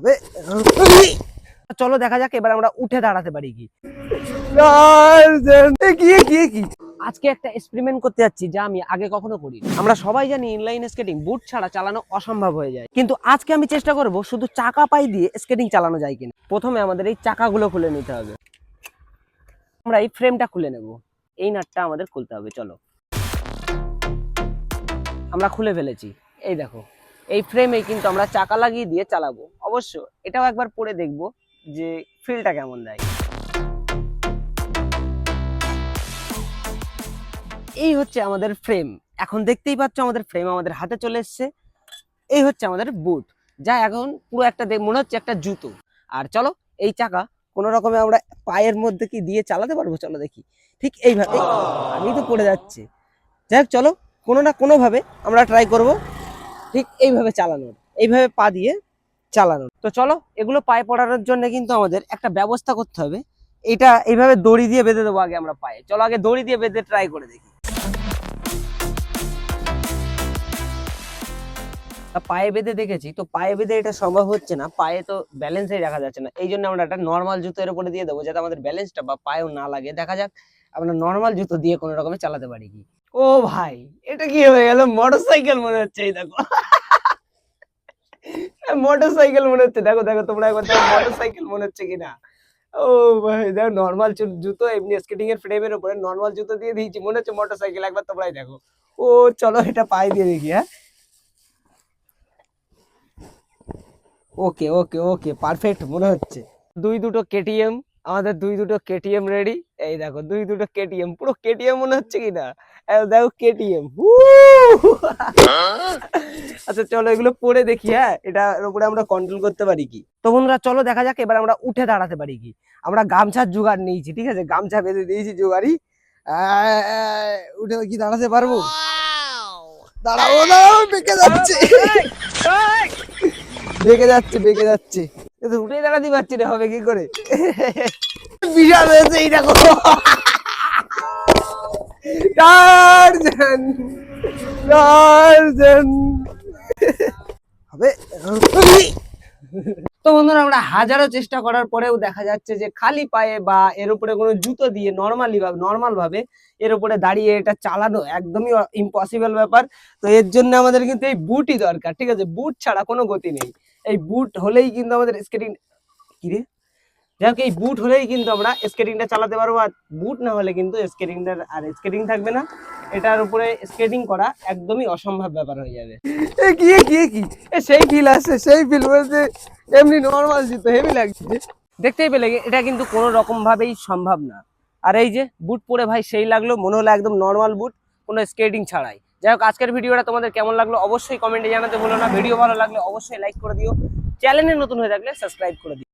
হবে। চলো দেখা যাক এবার আমরা উঠে দাঁড়াতে পারি কি। কি কি কি আজকে একটা এক্সপেরিমেন্ট করতে যাচ্ছি যা আমি আগে কখনো করি আমরা সবাই জানি ইনলাইন স্কেটিং বুট ছাড়া চালানো অসম্ভব হয়ে যায়। কিন্তু আজকে আমি চেষ্টা করব শুধু চাকা পাই দিয়ে স্কেটিং চালানো যায় কিনা। প্রথমে আমাদের এই চাকাগুলো খুলে নিতে হবে। আমরা এই ফ্রেমটা খুলে নেব। এই নাটটা আমাদের খুলতে হবে চলো। আমরা খুলে ফেলেছি। এই দেখো এই ফ্রেমে কিন্তু আমরা চাকা লাগিয়ে দিয়ে চালাবো। অবশ্য এটাও একবার পরে দেখব যে ফিলটা কেমন দেয়। এই হচ্ছে আমাদের ফ্রেম এখন দেখতেই পাচ্ছ আমাদের ফ্রেম আমাদের হাতে চলে এসছে। এই হচ্ছে আমাদের বুট যা এখন পুরো একটা মনে হচ্ছে একটা জুতো। আর চলো, এই চাকা কোনো রকমে আমরা পায়ের মধ্যে কি দিয়ে চালাতে পারব? চলো দেখি। ঠিক এইভাবে আমি তো পড়ে যাচ্ছে। যাই হোক, চলো, কোনো না কোনোভাবে আমরা ট্রাই করব। ঠিক এইভাবে চালানোর। এইভাবে পা দিয়ে চালানোর তো চলো, এগুলো পায়ে পড়ানোর জন্য কিন্তু আমাদের একটা ব্যবস্থা করতে হবে। এটা এইভাবে দড়ি দিয়ে বেঁধে দেবো আগে আমরা পায়ে। চলো, আগে দড়ি দিয়ে বেঁধে ট্রাই করে দেখি। পায়ে বেঁধে দেখেছি, তো পায়ে বেঁধে এটা সম্ভব হচ্ছে না। পায়ে তো ব্যালেন্সই রাখা যাচ্ছে না। এই জন্য আমরা একটা নর্মাল জুতোর উপরে দিয়ে দেবো, যাতে আমাদের ব্যালেন্সটা বা পায়েও না লাগে। দেখা যাক, আমরা নর্মাল জুতো দিয়ে কোনো রকমে চালাতে পারি কি। ও ভাই, এটা কি হয়ে গেল? মোটরসাইকেল মনে হচ্ছে এই দেখো। মোটরসাইকেল মনে হচ্ছে। দেখো দেখো, তোমরা একবার দেখো মোটরসাইকেল মনে হচ্ছে কিনা। ও ভাই, দেখো নর্মাল জুতো এমনি স্কেটিং এর ফ্রেমের উপরে নর্মাল জুতো দিয়ে দিয়েছি, মনে হচ্ছে মোটরসাইকেল। একবার তোমরাই দেখো। ও, চলো, এটা পায়ে দিয়ে দেখি হ্যাঁ। ওকে ওকে ওকে পারফেক্ট মনে হচ্ছে। দুই দুটো কেটিএম আমাদের দুই দুটো কেটিএম রেডি এই দেখো দুই দুটো কেটিএম পুরো কেটিএম মনে হচ্ছে কি না দেখো কেটিএম আচ্ছা চলো এগুলো পরে দেখি হ্যাঁ? এটার উপরে আমরা কন্ট্রোল করতে পারি কি? তো বন্ধুরা চলো দেখা যাক এবার আমরা উঠে দাঁড়াতে পারি কি? আমরা গামছার জোগাড় নিয়েছি ঠিক আছে? গামছা বেঁধে দিয়েছি জোগাড়ি উঠে কি দাঁড়াতে পারব? দাঁড়াবো না বেঁকে যাচ্ছে। বেঁকে যাচ্ছে বেঁকে যাচ্ছে। উঠে দাঁড়াতে পারছি না হবে কি করে? বিশাল হয়েছে এই দেখো। টারজান টারজান হবে? তো বন্ধুরা আমরা হাজারো চেষ্টা করার পরেও দেখা যাচ্ছে যে খালি পায়ে বা এর উপরে কোনো জুতো দিয়ে নর্মালি ভাবে নর্মাল ভাবে এর উপরে দাঁড়িয়ে এটা চালানো একদমই ইম্পসিবল ব্যাপার। তো এর জন্য আমাদের কিন্তু এই বুটই দরকার ঠিক আছে? বুট ছাড়া কোনো গতি নেই। এই বুট হলেই কিন্তু আমাদের স্কেটিং কি রে? যাই হোক এই বুট হলেই কিন্তু আমরা স্কেটিংটা চালাতে পারব আর বুট না হলে কিন্তু স্কেটিংটার আর স্কেটিং থাকবে না। এটার উপরে স্কেটিং করা একদমই অসম্ভব ব্যাপার হয়ে যাবে। এ কি কি এ কি? এ সেই ফিল আছে সেই ফিল বলতে এমনি নর্মাল জুতো হেভি লাগছে। দেখতেই পেলে এটা কিন্তু কোনো রকম ভাবেই সম্ভব না। আর এই যে বুট পরে ভাই সেই লাগল মনে হলো একদম নর্মাল বুট কোনো স্কেটিং ছাড়াই। যাই হোক, আজকের ভিডিওটা তোমাদের কেমন লাগল অবশ্যই কমেন্টে জানাতে ভুলো না। ভিডিও ভালো লাগলে অবশ্যই লাইক করে দিও। চ্যানেলে নতুন হয়ে থাকলে সাবস্ক্রাইব করে দিও।